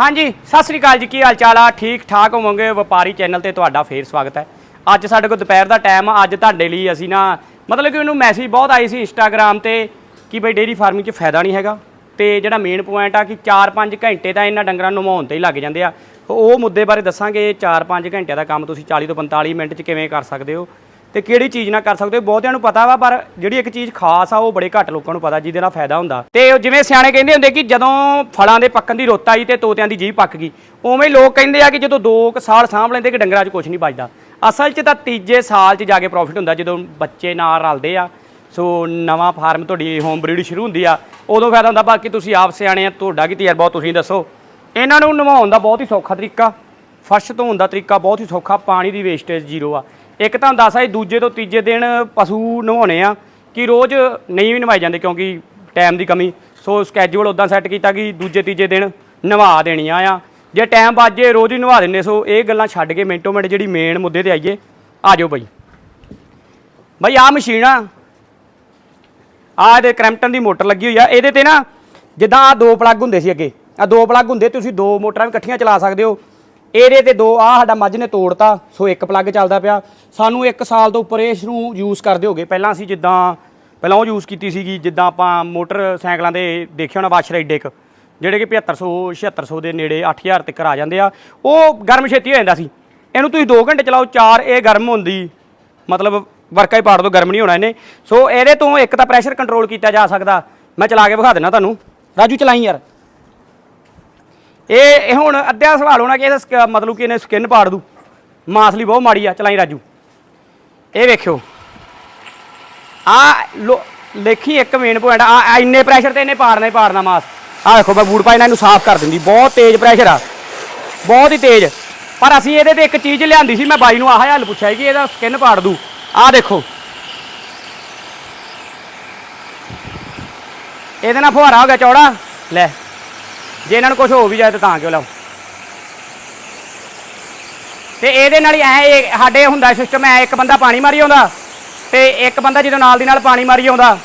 ਹਾਂਜੀ, ਸਤਿ ਸ੍ਰੀ ਅਕਾਲ ਜੀ, ਕੀ ਹਾਲ ਚਾਲ ਆ? ਠੀਕ ਠਾਕ ਹੋਵੋਗੇ? ਵਪਾਰੀ ਚੈਨਲ ਤੇ ਤੁਹਾਡਾ ਫੇਰ ਸਵਾਗਤ ਹੈ। ਅੱਜ ਸਾਡੇ ਕੋਲ ਦੁਪਹਿਰ ਦਾ ਟਾਈਮ ਆ, ਅੱਜ ਤੁਹਾਡੇ ਲਈ ਅਸੀਂ ਨਾ, ਮਤਲਬ ਕਿ ਮੈਨੂੰ ਮੈਸੇਜ ਬਹੁਤ ਆਏ ਸੀ ਇੰਸਟਾਗ੍ਰam ਤੇ ਕਿ ਬਈ ਡੇਰੀ ਫਾਰਮਿੰਗ 'ਚ ਫਾਇਦਾ ਨਹੀਂ ਹੈਗਾ। ਤੇ ਜਿਹੜਾ ਮੇਨ ਪੁਆਇੰਟ ਆ ਕਿ 4-5 ਘੰਟੇ ਤਾਂ ਇਹਨਾਂ ਡੰਗਰਾਂ ਨੂੰ ਨਵਾਉਣ ਤੇ ਹੀ ਲੱਗ ਜਾਂਦੇ ਆ। ਉਹ ਮੁੱਦੇ ਬਾਰੇ ਦੱਸਾਂਗੇ 4-5 ਘੰਟਿਆਂ ਦਾ ਕੰਮ ਤੁਸੀਂ 40 ਤੋਂ 45 ਮਿੰਟ 'ਚ ਕਿਵੇਂ ਕਰ ਸਕਦੇ ਹੋ? ਤੇ ਕਿਹੜੀ ਚੀਜ਼ ਨਾਲ ਕਰ ਸਕਦੇ ਹੋ? ਬਹੁਤਿਆਂ ਨੂੰ ਪਤਾ ਵਾ, ਪਰ ਜਿਹੜੀ ਇੱਕ ਚੀਜ਼ ਖਾਸ ਆ, ਉਹ ਬੜੇ ਘੱਟ ਲੋਕਾਂ ਨੂੰ ਪਤਾ, ਜਿਹਦੇ ਨਾਲ ਫਾਇਦਾ ਹੁੰਦਾ। ਤੇ ਜਿਵੇਂ ਸਿਆਣੇ ਕਹਿੰਦੇ ਹੁੰਦੇ ਕਿ ਜਦੋਂ ਫਲਾਂ ਦੇ ਪੱਕਣ ਦੀ ਰੁੱਤ ਆਈ ਤੇ ਤੋਤਿਆਂ ਦੀ ਜੀਭ ਪੱਕ ਗਈ, ਉਵੇਂ ਲੋਕ ਕਹਿੰਦੇ ਆ ਕਿ ਜਦੋਂ 2 ਸਾਲ ਸਾਂਭ ਲੈਂਦੇ ਕਿ ਡੰਗਰਾਂ 'ਚ ਕੁਝ ਨਹੀਂ ਬਚਦਾ। ਅਸਲ 'ਚ ਤਾਂ ਤੀਜੇ ਸਾਲ 'ਚ ਜਾ ਕੇ ਪ੍ਰੋਫਿਟ ਹੁੰਦਾ, ਜਦੋਂ ਬੱਚੇ ਨਾਲ ਰਲਦੇ ਆ। ਸੋ ਨਵਾਂ ਫਾਰਮ ਤੁਹਾਡੀ ਹੋਮ ਬਰੀਡ ਸ਼ੁਰੂ ਹੁੰਦੀ ਆ, ਉਦੋਂ ਫਾਇਦਾ ਹੁੰਦਾ। ਬਾਕੀ ਤੁਸੀਂ ਆਪ ਸਿਆਣੇ ਆ, ਤੁਹਾਡਾ ਕੀ ਤਜਰਬਾ, ਉਹ ਤੁਸੀਂ ਦੱਸੋ। ਇਹਨਾਂ ਨੂੰ ਨਿਭਾਉਣ ਦਾ ਬਹੁਤ ਹੀ ਸੌਖਾ ਤਰੀਕਾ, ਫਰਸ਼ ਧੋਣ ਦਾ ਤਰੀਕਾ ਬਹੁਤ ਹੀ ਸੌਖਾ, ਪਾਣੀ ਦੀ ਵੇਸਟੇਜ ਜ਼ੀਰੋ ਆ। ਇੱਕ ਤਾਂ ਦੱਸ ਆ ਦੂਜੇ ਤੋਂ ਤੀਜੇ ਦਿਨ ਪਸ਼ੂ ਨਵਾਉਣੇ ਆ ਕਿ ਰੋਜ਼ ਨਹੀਂ ਵੀ ਨਵਾਏ ਜਾਂਦੇ ਕਿਉਂਕਿ ਟਾਈਮ ਦੀ ਕਮੀ। ਸੋ ਸਕੈਜੂਲ ਉਦਾਂ ਸੈੱਟ ਕੀਤਾ ਕਿ ਦੂਜੇ, ਤੀਜੇ ਦਿਨ ਨਵਾ ਦੇਣੀਆਂ ਆ। ਜੇ ਟਾਈਮ ਬਾਜੇ ਰੋਜ਼ ਹੀ ਨਵਾ ਦਿੰਨੇ ਸੋ ਇਹ ਗੱਲਾਂ ਛੱਡ ਕੇ ਮਿੰਟੋ ਮਿੰਟ ਜਿਹੜੀ ਮੇਨ ਮੁੱਦੇ ਤੇ ਆਈਏ, ਆ ਜਾਓ ਬਾਈ। ਬਾਈ ਆ ਮਸ਼ੀਨ ਆ। ਆ ਇਹਦੇ ਕ੍ਰੈਂਪਟਨ ਦੀ ਮੋਟਰ ਲੱਗੀ ਹੋਈ ਆ। ਇਹਦੇ ਤੇ ਨਾ ਜਿੱਦਾਂ ਆ ਦੋ ਪਲੱਗ ਹੁੰਦੇ ਸੀ ਅੱਗੇ। ਆ ਦੋ ਪਲੱਗ ਹੁੰਦੇ, ਤੁਸੀਂ ਦੋ ਮੋਟਰਾਂ ਵੀ ਇਕੱਠੀਆਂ ਚਲਾ ਸਕਦੇ ਹੋ। ਇਹਦੇ ਤੇ ਦੋ ਆ ਸਾਡਾ ਮੱਝ ਨੇ ਤੋੜਤਾ, ਸੋ ਇੱਕ ਪਲੱਗ ਚੱਲਦਾ ਪਿਆ। ਸਾਨੂੰ 1 ਸਾਲ ਤੋਂ ਉੱਪਰ ਇਸ ਨੂੰ ਯੂਜ਼ ਕਰਦੇ ਹੋਗੇ। ਪਹਿਲਾਂ ਅਸੀਂ ਜਿੱਦਾਂ, ਪਹਿਲਾਂ ਉਹ ਯੂਜ਼ ਕੀਤੀ ਸੀਗੀ, ਜਿੱਦਾਂ ਆਪਾਂ ਮੋਟਰਸਾਈਕਲਾਂ ਦੇ ਦੇਖਿਆ ਹੋਣਾ ਵਾਸ਼ਰ ਐਡੇ ਇੱਕ, ਜਿਹੜੇ ਕਿ 7500 7600 ਦੇ ਨੇੜੇ 8000 ਤੱਕ ਆ ਜਾਂਦੇ ਆ। ਉਹ ਗਰਮ ਛੇਤੀ ਹੋ ਜਾਂਦਾ ਸੀ। ਇਹਨੂੰ ਤੁਸੀਂ 2 ਘੰਟੇ ਚਲਾਓ 4 ਇਹ ਗਰਮ ਹੁੰਦੀ। ਮਤਲਬ ਵਰਕਾ ਹੀ ਪਾੜ ਤੋਂ ਗਰਮ ਨਹੀਂ ਹੋਣਾ ਇਹਨੇ। ਸੋ ਇਹਦੇ ਤੋਂ ਇੱਕ ਤਾਂ ਪ੍ਰੈਸ਼ਰ ਕੰਟਰੋਲ ਕੀਤਾ ਜਾ ਸਕਦਾ। ਮੈਂ ਚਲਾ ਕੇ ਵਿਖਾ ਦਿੰਦਾ ਤੁਹਾਨੂੰ। ਰਾਜੂ, ਚਲਾਈ ਯਾਰ। ਇਹ ਇਹ ਹੁਣ ਅੱਧਿਆ ਸਵਾਲ ਹੋਣਾ ਕਿ ਇਹਦਾ ਸਕ- ਮਤਲਬ ਕਿ ਇਹਨੇ ਸਕਿਨ ਪਾੜ ਦੂ। ਮਾਸਲੀ ਬਹੁਤ ਮਾੜੀ ਆ। ਚਲਾਈ ਰਾਜੂ। ਇਹ ਵੇਖਿਓ। ਆ ਲੇਖੀ ਇੱਕ ਮੇਨ ਪੁਆਇੰਟ ਆ। ਇੰਨੇ ਪ੍ਰੈਸ਼ਰ ਤੇ ਇਹਨੇ ਪਾੜਨਾ ਹੀ ਪਾੜਨਾ ਮਾਸ। ਆ ਦੇਖੋ, ਮੈਂ ਬੂਟ ਪਾਈ ਇਹਨੂੰ ਸਾਫ਼ ਕਰ ਦਿੰਦੀ। ਬਹੁਤ ਤੇਜ਼ ਪ੍ਰੈਸ਼ਰ ਆ। ਬਹੁਤ ਹੀ ਤੇਜ਼। ਪਰ ਅਸੀਂ ਇਹਦੇ ਤੇ ਇੱਕ ਚੀਜ਼ ਲਿਆਂਦੀ ਸੀ। ਮੈਂ ਬਾਈ ਨੂੰ ਆਹ ਹੱਲ ਪੁੱਛਿਆ ਕਿ ਇਹਦਾ ਸਕਿਨ ਪਾੜ ਦੂ। ਆਹ ਦੇਖੋ। ਇਹਦੇ ਨਾਲ ਫੁਹਾਰਾ ਹੋ ਗਿਆ ਚੌੜਾ। ਲੈ। ਜੇ ਇਹਨਾਂ ਨੂੰ ਕੁਝ ਹੋ ਵੀ ਜਾਏ ਤਾਂ ਤਾਂ ਕਿਉਂ ਲਾਓ? ਤੇ ਇਹਦੇ ਨਾਲ ਹੀ ਐ, ਇਹ ਸਾਡੇ ਹੁੰਦਾ ਸਿਸਟਮ ਐ ਇੱਕ ਬੰਦਾ ਪਾਣੀ ਮਾਰੀ ਆਉਂਦਾ ਤੇ ਇੱਕ ਬੰਦਾ ਜਦੋਂ ਨਾਲ ਦੀ ਨਾਲ ਪਾਣੀ ਮਾਰੀ ਆਉਂਦਾ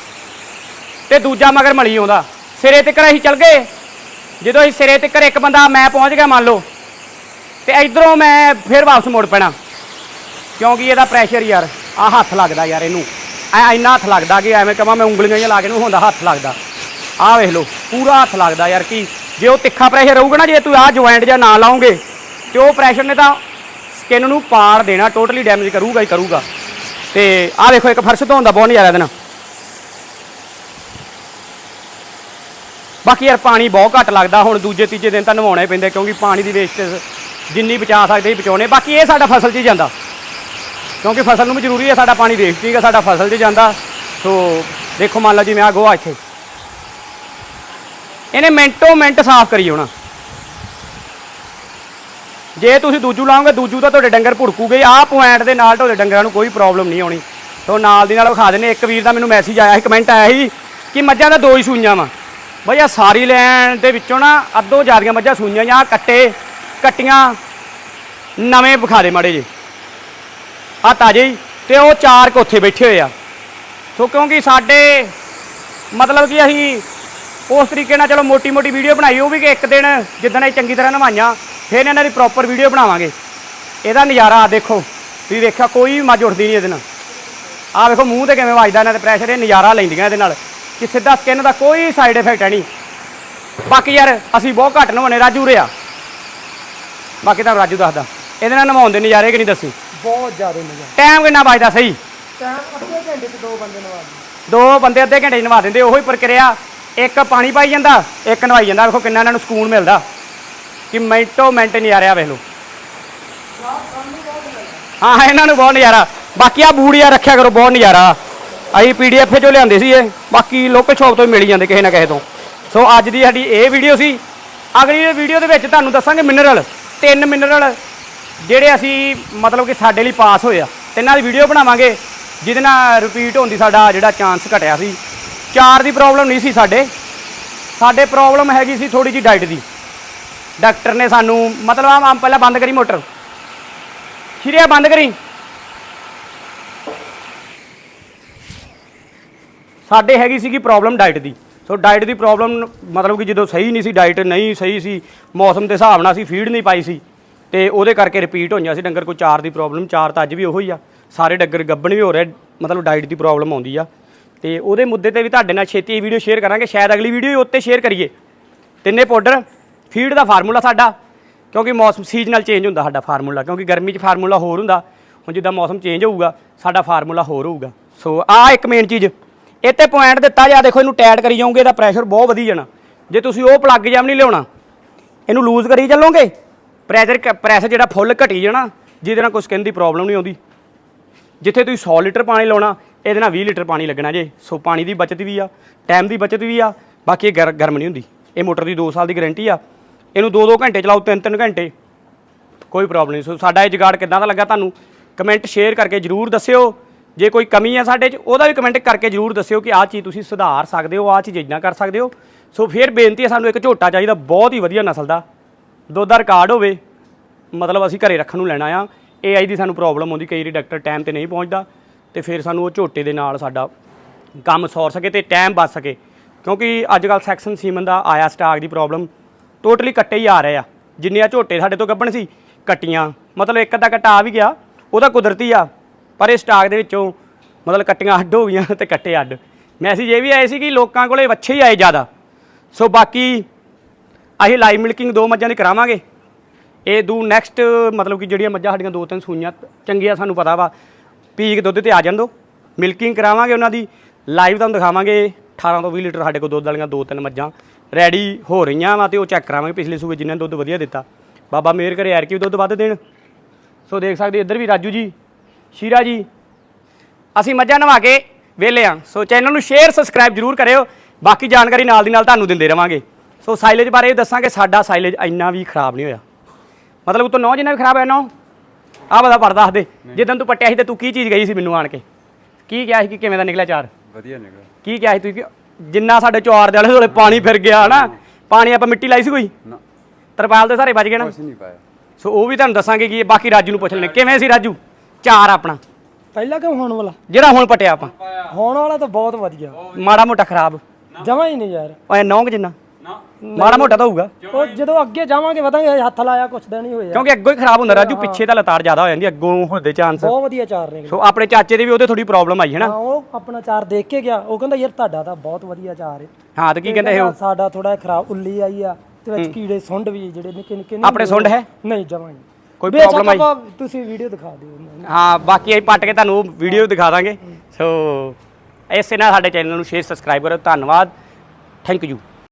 ਤੇ ਦੂਜਾ ਮਗਰ ਮਲੀ ਆਉਂਦਾ। ਸਿਰੇ ਤੱਕ ਅਸੀਂ ਚੱਲ ਗਏ। ਜਦੋਂ ਅਸੀਂ ਸਿਰੇ ਤੱਕ ਇੱਕ ਬੰਦਾ ਮੈਂ ਪਹੁੰਚ ਗਿਆ ਮੰਨ ਲਓ, ਤੇ ਇਧਰੋਂ ਮੈਂ ਫਿਰ ਵਾਪਸ ਮੁੜ ਪੈਣਾ। ਕਿਉਂਕਿ ਇਹਦਾ ਪ੍ਰੈਸ਼ਰ ਯਾਰ, ਆ ਹੱਥ ਲੱਗਦਾ ਯਾਰ ਇਹਨੂੰ। ਐ, ਇੰਨਾ ਹੱਥ ਲੱਗਦਾ ਕਿ ਐਵੇਂ ਕਹਾਂ ਮੈਂ ਉਂਗਲੀਆਂ ਜਿਹਾ ਲਾ ਕੇ ਨੂੰ ਹੁੰਦਾ, ਹੱਥ ਲੱਗਦਾ। ਆਹ ਵੇਖ ਲਓ, ਪੂਰਾ ਹੱਥ ਲੱਗਦਾ ਯਾਰ ਕੀ ਜੇ ਉਹ ਤਿੱਖਾ ਪ੍ਰੈਸ਼ਰ ਰਹੂਗਾ ਨਾ, ਜੇ ਤੂੰ ਆਹ ਜੁਆਇੰਟ ਜਾਂ ਨਾ ਲਾਉਂਗੇ, ਤੇ ਉਹ ਪ੍ਰੈਸ਼ਰ ਨੇ ਤਾਂ ਸਕਿਨ ਨੂੰ ਪਾੜ ਦੇਣਾ ਟੋਟਲੀ ਡੈਮੇਜ ਕਰੂਗਾ ਹੀ ਕਰੂਗਾ। ਤੇ ਆਹ ਦੇਖੋ, ਇੱਕ ਫਰਸ਼ ਧੋਣ ਦਾ ਬਹੁਤ ਨਜ਼ਾਰਾ ਇਹਦੇ ਨਾਲ। ਬਾਕੀ ਯਾਰ ਪਾਣੀ ਬਹੁਤ ਘੱਟ ਲੱਗਦਾ, ਹੁਣ ਦੂਜੇ ਤੀਜੇ ਦਿਨ ਤਾਂ ਨਵਾਉਣਾ ਹੀ ਪੈਂਦਾ, ਕਿਉਂਕਿ ਪਾਣੀ ਦੀ ਵੇਸਟੇਜ ਜਿੰਨੀ ਬਚਾ ਸਕਦੇ ਹੀ ਬਚਾਉਣੇ। ਬਾਕੀ ਇਹ ਸਾਡਾ ਫਸਲ 'ਚ ਹੀ ਜਾਂਦਾ। ਕਿਉਂਕਿ ਫਸਲ ਨੂੰ ਵੀ ਜ਼ਰੂਰੀ ਹੈ ਸਾਡਾ ਪਾਣੀ ਵੇਸਟ ਹੀ ਹੈ, ਸਾਡਾ ਫਸਲ 'ਚ ਜਾਂਦਾ। ਸੋ ਦੇਖੋ, ਮੰਨ ਲਓ ਜਿਵੇਂ ਆ ਗੋਆ ਇੱਥੇ ਇਹਨੇ ਮਿੰਟੋ ਮਿੰਟ ਸਾਫ਼ ਕਰੀ ਹੋਣਾ। ਜੇ ਤੁਸੀਂ ਦੂਜੂ ਲਾਓਗੇ, ਦੂਜੂ ਤਾਂ ਤੁਹਾਡੇ ਡੰਗਰ ਭੁੜਕੂਗੇ। ਆਹ ਪੁਆਇੰਟ ਦੇ ਨਾਲ ਤੁਹਾਡੇ ਡੰਗਰਾਂ ਨੂੰ ਕੋਈ ਪ੍ਰੋਬਲਮ ਨਹੀਂ ਆਉਣੀ। ਸੋ ਨਾਲ ਦੀ ਨਾਲ ਵਿਖਾ ਦਿੰਦੇ ਇੱਕ ਵੀਰ ਦਾ ਮੈਨੂੰ ਮੈਸੇਜ ਆਇਆ ਸੀ ਕਮੈਂਟ ਆਇਆ ਸੀ ਕਿ ਮੱਝਾਂ ਦਾ ਦੋ ਹੀ ਸੂਈਆਂ ਵਾ। ਬਈ ਆ ਸਾਰੀ ਲੈਣ ਦੇ ਵਿੱਚੋਂ ਨਾ ਅੱਧੋ ਜ਼ਿਆਦੀਆਂ ਮੱਝਾਂ ਸੂਈਆਂ ਜਾਂ ਕੱਟੇ, ਕੱਟੀਆਂ ਨਵੇਂ ਵਿਖਾ ਦੇ ਮਾੜੇ ਜੇ ਆ ਤਾਜੇ ਹੀ। ਤੇ ਉਹ ਚਾਰ ਕੁ ਉੱਥੇ ਬੈਠੇ ਹੋਏ ਆ। ਸੋ ਕਿਉਂਕਿ ਸਾਡੇ ਮਤਲਬ ਕਿ ਅਸੀਂ ਉਸ ਤਰੀਕੇ ਨਾਲ ਚਲੋ ਮੋਟੀ ਮੋਟੀ ਵੀਡੀਓ ਬਣਾਈ ਉਹ ਵੀ ਕਿ ਇੱਕ ਦਿਨ ਜਿੱਦਣ ਇਹ ਚੰਗੀ ਤਰ੍ਹਾਂ ਨਵਾਈਆਂ ਫਿਰ ਇਹਨਾਂ ਦੀ ਪ੍ਰੋਪਰ ਵੀਡੀਓ ਬਣਾਵਾਂਗੇ। ਇਹਦਾ ਨਜ਼ਾਰਾ ਆ ਦੇਖੋ ਵੀ ਵੇਖਿਆ ਕੋਈ ਵੀ ਮੱਝ ਉੱਠਦੀ ਨਹੀਂ ਇਹਦੇ ਨਾਲ। ਆ ਵੇਖੋ ਮੂੰਹ ਤੇ ਕਿਵੇਂ ਵੱਜਦਾ ਇਹਨਾਂ ਦੇ ਪ੍ਰੈਸ਼ਰ ਇਹ ਨਜ਼ਾਰਾ ਲੈਂਦੀਆਂ ਇਹਦੇ ਨਾਲ। ਕਿ ਸਿੱਧਾ ਸਕਿਨ ਦਾ ਕੋਈ ਸਾਈਡ ਇਫੈਕਟ ਹੈ ਨਹੀਂ। ਬਾਕੀ ਯਾਰ ਅਸੀਂ ਬਹੁਤ ਘੱਟ ਨਵਾਉਣੇ ਰਾਜੂ ਰਿਆ ਬਾਕੀ ਤਾਂ ਰਾਜੂ ਦੱਸਦਾ। ਇਹਦੇ ਨਾਲ ਨਵਾਉਣ ਦੇ ਨਜ਼ਾਰੇ ਕਿ ਨਹੀਂ ਦੱਸੀ? ਬਹੁਤ ਜ਼ਿਆਦਾ ਮਜ਼ਾ ਟਾਈਮ ਕਿੰਨਾ ਵੱਜਦਾ ਸਹੀ? ਟਾਈਮ ਅੱਧੇ ਘੰਟੇ ਚ ਦੋ ਬੰਦੇ ਨਵਾ ਦਿੰਦੇ। ਦੋ ਬੰਦੇ ਅੱਧੇ ਘੰਟੇ 'ਚ ਨਵਾ ਦਿੰਦੇ ਉਹੀ ਪ੍ਰਕਿਰਿਆ ਇੱਕ ਪਾਣੀ ਪਾਈ ਜਾਂਦਾ, ਇੱਕ ਨਵਾਈ ਜਾਂਦਾ। ਵੇਖੋ ਕਿੰਨਾ ਇਹਨਾਂ ਨੂੰ ਸਕੂਨ ਮਿਲਦਾ। ਕਿ ਮਿੰਟੋ ਮਿੰਟ ਨਜ਼ਾਰਿਆ ਵੇਖ ਲਓ। ਹਾਂ, ਇਹਨਾਂ ਨੂੰ ਬਹੁਤ ਨਜ਼ਾਰਾ। ਬਾਕੀ ਆ ਬੂੜੀਆਂ ਰੱਖਿਆ ਕਰੋ, ਬਹੁਤ ਨਜ਼ਾਰਾ। ਅਸੀਂ ਪੀਡੀਐਫ ਚੋਂ ਲਿਆਂਦੇ ਸੀ ਇਹ ਬਾਕੀ ਲੋਕਲ ਸ਼ਾਪ ਤੋਂ ਹੀ ਮਿਲ ਜਾਂਦੇ ਕਿਸੇ ਨਾ ਕਿਸੇ ਤੋਂ। ਸੋ ਅੱਜ ਦੀ ਸਾਡੀ ਇਹ ਵੀਡੀਓ ਸੀ। ਅਗਲੀ ਵੀਡੀਓ ਦੇ ਵਿੱਚ ਤੁਹਾਨੂੰ ਦੱਸਾਂਗੇ ਮਿਨਰਲ ਤਿੰਨ ਮਿਨਰਲ ਜਿਹੜੇ ਅਸੀਂ ਮਤਲਬ ਕਿ ਸਾਡੇ ਲਈ ਪਾਸ ਹੋਏ ਆ। ਤਿੰਨਾਂ ਦੀ ਵੀਡੀਓ ਬਣਾਵਾਂਗੇ। ਜਿਹਦੇ ਨਾਲ ਰਿਪੀਟ ਹੋਣ ਦੀ ਸਾਡਾ ਜਿਹੜਾ ਚਾਂਸ ਘਟਿਆ ਸੀ। ਚਾਰ ਦੀ ਪ੍ਰੋਬਲਮ ਨਹੀਂ ਸੀ ਸਾਡੇ। ਸਾਡੇ ਪ੍ਰੋਬਲਮ ਹੈਗੀ ਸੀ ਥੋੜੀ ਜੀ ਡਾਈਟ ਦੀ। ਡਾਕਟਰ ਨੇ ਸਾਨੂੰ, ਮਤਲਬ ਆ ਪਹਿਲਾਂ ਬੰਦ ਕਰੀ ਮੋਟਰ। ਖਿਰਿਆ ਬੰਦ ਕਰੀ। ਸਾਡੇ ਹੈਗੀ ਸੀਗੀ ਪ੍ਰੋਬਲਮ ਡਾਈਟ ਦੀ। ਸੋ ਡਾਈਟ ਦੀ ਪ੍ਰੋਬਲਮ ਮਤਲਬ ਕਿ ਜਦੋਂ ਸਹੀ ਨਹੀਂ ਸੀ, ਡਾਈਟ ਨਹੀਂ ਸਹੀ ਸੀ, ਮੌਸਮ ਦੇ ਹਿਸਾਬ ਨਾਲ ਅਸੀਂ ਫੀਡ ਨਹੀਂ ਪਾਈ ਸੀ, ਤੇ ਉਹਦੇ ਕਰਕੇ ਰਿਪੀਟ ਹੋਈਆਂ ਸੀ ਡੰਗਰ। ਕੋਈ ਚਾਰ ਦੀ ਪ੍ਰੋਬਲਮ, ਚਾਰ ਤਾਂ ਅੱਜ ਵੀ ਉਹੀ ਆ। ਸਾਰੇ ਡੰਗਰ ਗੱਬਣ ਵੀ ਹੋ ਰਹੇ, ਮਤਲਬ ਡਾਈਟ ਦੀ ਪ੍ਰੋਬਲਮ ਆਉਂਦੀ ਆ। ਤੇ ਉਹਦੇ ਮੁੱਦੇ ਤੇ ਵੀ ਤੁਹਾਡੇ ਨਾਲ ਛੇਤੀ ਇਹ ਵੀਡੀਓ ਸ਼ੇਅਰ ਕਰਾਂਗੇ। ਸ਼ਾਇਦ ਅਗਲੀ ਵੀਡੀਓ ਹੀ ਉੱਤੇ ਸ਼ੇਅਰ ਕਰੀਏ। ਤਿੰਨੇ ਪਾਊਡਰ ਫੀਡ ਦਾ ਫਾਰਮੂਲਾ ਸਾਡਾ, ਕਿਉਂਕਿ ਮੌਸਮ ਸੀਜ਼ਨਲ ਚੇਂਜ ਹੁੰਦਾ ਸਾਡਾ ਫਾਰਮੂਲਾ ਕਿਉਂਕਿ ਗਰਮੀ 'ਚ ਫਾਰਮੂਲਾ ਹੋਰ ਹੁੰਦਾ। ਹੁਣ ਜਿੱਦਾਂ ਮੌਸਮ ਚੇਂਜ ਹੋਊਗਾ, ਸਾਡਾ ਫਾਰਮੂਲਾ ਹੋਰ ਹੋਊਗਾ। ਸੋ ਆਹ ਇੱਕ ਮੇਨ ਚੀਜ਼। ਇੱਥੇ ਪੁਆਇੰਟ ਦਿੱਤਾ ਜਾ, ਦੇਖੋ ਇਹਨੂੰ ਟਾਈਟ ਕਰੀ ਜਾਓਗੇ ਇਹਦਾ ਪ੍ਰੈਸ਼ਰ ਬਹੁਤ ਵਧੀ ਜਾਣਾ। ਜੇ ਤੁਸੀਂ ਉਹ ਪਲੱਗ ਜਮ ਨਹੀਂ ਲਿਆਉਣਾ, ਇਹਨੂੰ ਲੂਜ਼ ਕਰੀ ਚੱਲੋਗੇ? ਪ੍ਰੈਸ਼ਰ ਪ੍ਰੈਸ਼ਰ ਜਿਹੜਾ ਫੁੱਲ ਘਟੀ ਜਾਣਾ, ਜਿਹਦੇ ਨਾਲ ਕੋਈ ਸਕਿਨ ਦੀ ਪ੍ਰੋਬਲਮ ਨਹੀਂ ਆਉਂਦੀ। ਜਿੱਥੇ ਤੁਸੀਂ 100 ਲੀਟਰ ਪਾਣੀ ਲਾਉਣਾ ਇਹਦੇ ਨਾਲ 20 ਲੀਟਰ ਪਾਣੀ ਲੱਗਣਾ ਜੇ। ਸੋ ਪਾਣੀ ਦੀ ਬਚਤ ਵੀ ਆ ਟਾਈਮ ਦੀ ਬਚਤ ਵੀ ਆ, ਬਾਕੀ ਇਹ ਗਰ- ਗਰਮ ਨਹੀਂ ਹੁੰਦੀ। ਇਹ ਮੋਟਰ ਦੀ 2 ਸਾਲ ਦੀ ਗਾਰੰਟੀ ਆ। ਇਹਨੂੰ 2-2 ਘੰਟੇ ਚਲਾਓ 3-3 ਘੰਟੇ। ਕੋਈ ਪ੍ਰੋਬਲਮ ਨਹੀਂ। ਸੋ ਸਾਡਾ ਇਹ ਜੁਗਾੜ ਕਿੱਦਾਂ ਦਾ ਲੱਗਾ ਤੁਹਾਨੂੰ? ਕਮੈਂਟ ਸ਼ੇਅਰ ਕਰਕੇ ਜਰੂਰ ਦੱਸਿਓ। ਜੇ ਕੋਈ ਕਮੀ ਹੈ ਸਾਡੇ 'ਚ, ਉਹਦਾ ਵੀ ਕਮੈਂਟ ਕਰਕੇ ਜਰੂਰ ਦੱਸਿਓ ਕਿ ਆਹ ਚੀਜ਼ ਤੁਸੀਂ ਸੁਧਾਰ ਸਕਦੇ ਹੋ, ਆਹ ਚੀਜ਼ ਇਦਾਂ ਕਰ ਸਕਦੇ ਹੋ। ਸੋ ਫਿਰ ਬੇਨਤੀ ਹੈ ਸਾਨੂੰ ਇੱਕ ਝੋਟਾ ਚਾਹੀਦਾ, ਬਹੁਤ ਹੀ ਵਧੀਆ ਨਸਲ ਦਾ। ਦੁੱਧ ਦਾ ਰਿਕਾਰਡ ਹੋਵੇ, ਮਤਲਬ ਅਸੀਂ ਘਰੇ ਰੱਖਣ ਨੂੰ ਲੈਣਾ ਆ। ਏਆਈ ਦੀ ਸਾਨੂੰ ਪ੍ਰੋਬਲਮ ਆਉਂਦੀ, ਕਈ ਵਾਰੀ ਡਾਕਟਰ ਟਾਈਮ ਤੇ ਨਹੀਂ ਪਹੁੰਚਦਾ। ਤੇ ਫਿਰ ਸਾਨੂੰ ਉਹ ਝੋਟੇ ਦੇ ਨਾਲ ਸਾਡਾ ਕੰਮ ਸੌਰ ਸਕੇ ਤੇ ਟਾਈਮ ਬਚ ਸਕੇ। ਕਿਉਂਕਿ ਅੱਜ ਕੱਲ ਸੈਕਸ਼ਨ ਸੀਮਨ ਦਾ ਆਇਆ ਸਟਾਕ ਦੀ ਪ੍ਰੋਬਲਮ ਟੋਟਲੀ ਕੱਟੇ ਹੀ ਆ ਰਹੇ ਆ। ਜਿੰਨੇ ਆ ਝੋਟੇ ਸਾਡੇ ਤੋਂ ਗੱਬਣ ਸੀ, ਕੱਟੀਆਂ। ਮਤਲਬ ਇੱਕ ਅੱਧਾ ਕੱਟਾ ਆ ਵੀ ਗਿਆ ਉਹਦਾ ਕੁਦਰਤੀ ਆ। ਪਰ ਇਹ ਸਟਾਕ ਦੇ ਵਿੱਚੋਂ ਮਤਲਬ ਕੱਟੀਆਂ ਅੱਡ ਹੋ ਗਈਆਂ ਤੇ ਕੱਟੇ ਅੱਡ। ਮੈਸੇਜ ਇਹ ਵੀ ਆਏ ਸੀ ਕਿ ਲੋਕਾਂ ਕੋਲੇ ਵੱਛੇ ਹੀ ਆਏ ਜ਼ਿਆਦਾ। ਸੋ ਬਾਕੀ ਅਸੀਂ ਲਾਈਵ ਮਿਲਕਿੰਗ ਦੋ ਮੱਝਾਂ ਦੀ ਕਰਾਵਾਂਗੇ। ਇਹ ਦੂ ਨੈਕਸਟ ਮਤਲਬ ਕਿ ਜਿਹੜੀਆਂ ਮੱਝਾਂ ਸਾਡੀਆਂ ਦੋ ਤਿੰਨ ਸੂਈਆਂ, ਚੰਗੀਆਂ ਸਾਨੂੰ ਪਤਾ ਵਾ। ਪੀ ਕੇ ਦੁੱਧ ਤੇ ਆ ਜਾਣ ਦੋ। ਮਿਲਕਿੰਗ ਕਰਾਵਾਂਗੇ ਉਹਨਾਂ ਦੀ। ਲਾਈਵ ਤੁਹਾਨੂੰ ਦਿਖਾਵਾਂਗੇ। 18 ਤੋਂ 20 ਲੀਟਰ ਸਾਡੇ ਕੋਲ ਦੁੱਧ ਵਾਲੀਆਂ ਦੋ ਤਿੰਨ ਮੱਝਾਂ। ਰੈਡੀ ਹੋ ਰਹੀਆਂ ਵਾ ਤੇ ਉਹ ਚੈੱਕ ਕਰਾਵਾਂਗੇ ਪਿਛਲੇ ਸੂਬੇ ਜਿਨ੍ਹਾਂ ਨੇ ਦੁੱਧ ਵਧੀਆ ਦਿੱਤਾ। ਬਾਬਾ ਮੇਰ ਕਰੇ ਯਾਰ ਕੀ ਦੁੱਧ ਵੱਧ ਦੇਣ। ਸੋ ਦੇਖ ਸਕਦੇ ਇੱਧਰ ਵੀ ਰਾਜੂ ਜੀ, ਸ਼ੀਰਾ ਜੀ। ਅਸੀਂ ਮੱਝਾਂ ਨਵਾ ਕੇ ਵਿਹਲੇ ਆ। ਸੋ ਚੈਨਲ ਨੂੰ ਸ਼ੇਅਰ ਸਬਸਕ੍ਰਾਈਬ ਜਰੂਰ ਕਰਿਓ। ਬਾਕੀ ਜਾਣਕਾਰੀ ਨਾਲ ਦੀ ਨਾਲ ਤੁਹਾਨੂੰ ਦਿੰਦੇ ਰਵਾਂਗੇ। ਸੋ ਸਾਈਲੇਜ ਬਾਰੇ ਇਹ ਦੱਸਾਂਗੇ ਸਾਡਾ ਸਾਈਲੇਜ ਇੰਨਾ ਵੀ ਖਰਾਬ ਨਹੀਂ ਹੋਇਆ। ਮਤਲਬ ਉਤੋਂ ਨੌ ਜਿੰਨਾ ਵੀ ਖਰਾਬ ਹੋਇਆ, ਨੌ? ਆਹ ਬਦਾ ਪੜ ਦੱਸ ਦੇ। ਜਿੱਦਣ ਤੂੰ ਪੱਟਿਆ ਸੀ ਤੇ ਤੂੰ ਕੀ ਚੀਜ਼ ਗਈ ਸੀ ਮੈਨੂੰ ਆਣ ਕੇ? ਕੀ ਕਿਹਾ ਸੀ ਕਿ ਕਿਵੇਂ ਦਾ ਨਿਕਲਿਆ ਚਾਰ? ਵਧੀਆ ਨਿਕਲਿਆ। ਕੀ ਕਿਹਾ ਸੀ ਤੂੰ ਕਿ ਜਿੰਨਾ ਸਾਡੇ ਚਾਰ ਦੇ ਦੁਆਲੇ ਪਾਣੀ ਫਿਰ ਗਿਆ ਨਾ ਪਾਣੀ ਆਪਾਂ ਮਿੱਟੀ ਲਾਈ ਸੀ ਕੋਈ? ਨਾ। ਤਰਪਾਲ ਦੇ ਸਾਰੇ ਬਚ ਗਏ ਨਾ? ਕੁਛ ਨਹੀਂ ਪਾਇਆ। ਸੋ ਉਹ ਵੀ ਤੁਹਾਨੂੰ ਦੱਸਾਂਗੇ ਕਿ ਇਹ ਬਾਕੀ ਰਾਜੂ ਨੂੰ ਪੁੱਛ ਲੈਣੇ ਕਿਵੇਂ ਸੀ ਰਾਜੂ? ਚਾਰ ਆਪਣਾ। ਪਹਿਲਾਂ ਕਿਉਂ ਹੋਣ ਵਾਲਾ? ਜਿਹੜਾ ਹੁਣ ਪਟਿਆ ਆਪਾਂ। ਹੋਣ ਵਾਲਾ ਤਾਂ ਬਹੁਤ ਵਧੀਆ। ਮਾੜਾ ਮੋਟਾ ਖਰਾਬ। ਜਮਾ ਹੀ ਨਹੀਂ ਯਾਰ। ਓਏ ਨੌਂਗ ਜਿੰਨਾ। ਮਾੜਾ ਮੋਟਾ ਤਾਂ ਹੋਊਗਾ। ਉਹ ਜਦੋਂ ਅੱਗੇ ਜਾਵਾਂਗੇ ਵਧਾਂਗੇ ਹੱਥ ਲਾਇਆ ਕੁਛ ਦਿਨ ਹੀ ਹੋਇਆ। ਕਿਉਂਕਿ ਅੱਗੋਂ ਹੀ ਖਰਾਬ ਹੁੰਦਾ ਰਾਜੂ ਪਿੱਛੇ ਤਾਂ ਲਤਾੜ ਜ਼ਿਆਦਾ ਹੋ ਜਾਂਦੀ ਅੱਗੋਂ ਹੁੰਦੇ ਚਾਂਸ ਬਹੁਤ ਵਧੀਆ ਚਾਰ ਨੇ। ਸੋ ਆਪਣੇ ਚਾਚੇ ਦੇ ਵੀ ਉਹਦੇ ਥੋੜੀ ਪ੍ਰੋਬਲਮ ਆਈ ਹੈ ਨਾ ਹਾਂ ਉਹ ਆਪਣਾ ਚਾਰ ਦੇਖ ਕੇ ਗਿਆ। ਉਹ ਕਹਿੰਦਾ ਯਾਰ ਤੁਹਾਡਾ ਤਾਂ ਬਹੁਤ ਵਧੀਆ ਚਾਰ ਹੈ ਹਾਂ ਤੇ ਕੀ ਕਹਿੰਦੇ ਇਹ ਉਹ? ਸਾਡਾ ਥੋੜਾ ਖਰਾਬ ਉੱਲੀ ਆਈ ਆ ਤੇ ਵਿੱਚ ਕੀੜੇ ਸੁੰਡ ਵੀ ਜਿਹੜੇ ਨਿੱਕੇ ਨਿੱਕੇ ਨਹੀਂ ਆਪਣੇ ਸੁੰਡ ਹੈ? ਨਹੀਂ ਜਮਾ ਹੀ ਕੋਈ ਪ੍ਰੋਬਲਮ ਆਈ? ਤੁਸੀਂ ਵੀਡੀਓ ਦਿਖਾ ਦਿਓ ਉਹਨਾਂ ਨੂੰ। ਹਾਂ ਬਾਕੀ ਅਸੀਂ ਪੱਟ ਕੇ ਤੁਹਾਨੂੰ ਵੀਡੀਓ ਦਿਖਾ ਦਾਂਗੇ। ਸੋ ਇਸੇ ਨਾਲ ਸਾਡੇ ਚੈਨਲ ਨੂੰ ਸ਼ੇਅਰ ਸਬਸਕ੍ਰਾਈਬ ਕਰੋ। ਧੰਨਵਾਦ। Thank you